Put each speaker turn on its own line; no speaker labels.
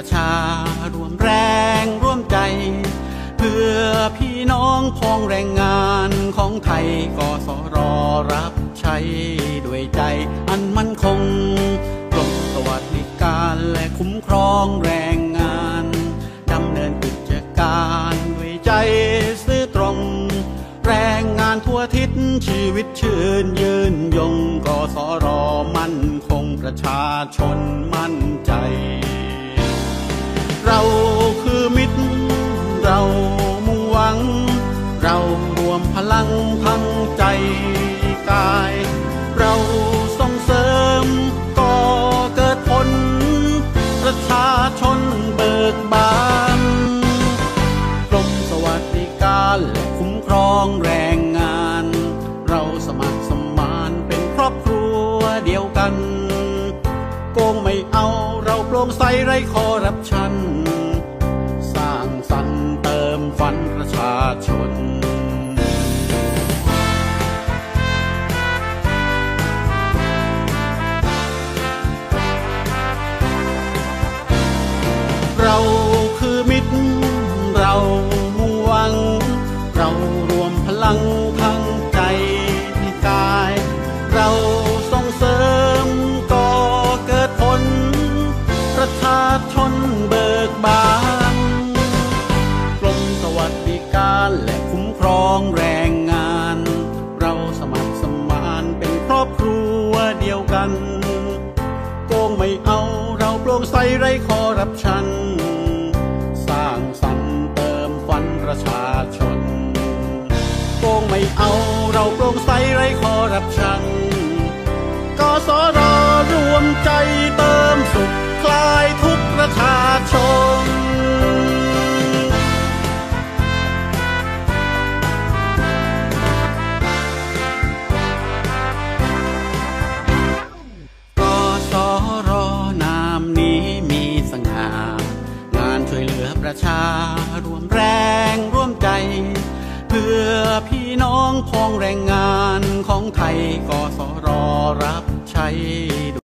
ประชา รวมแรงร่วมใจ เพื่อพี่น้องพ้องแรงงานของไทยกสรรับใช้ด้วยใจอันมั่นคงกรมสวัสดิการและคุ้มครองแรงงานดำเนินกิจการด้วยใจซื่อตรง แรงงานทั่วทิศชีวิตชื่นยืนยงกสรมั่นคงประชาชน กบานกรมสวัสดิการและคุ้มครองแรงงาน เราสมัครสมานเป็นครอบครัวเดียวกัน โกงไม่เอาเราโปร่งใสไร้คอรับชัน สร้างสรรค์เติมฝันประชาชน การและคุ้มครองแรงงาน เราสมัครสมานเป็นครอบครัวเดียวกัน โกงไม่เอาเราโปร่งใสไร้คอร์รัปชัน สร้างสรรค์เติมฝันประชาชน โกงไม่เอาเราโปร่งใสไร้คอร์รัปชันกสร อประชารวมแรงร่วมใจ เพื่อพี่น้องพ้องแรงงานของไทยกสรรับใช้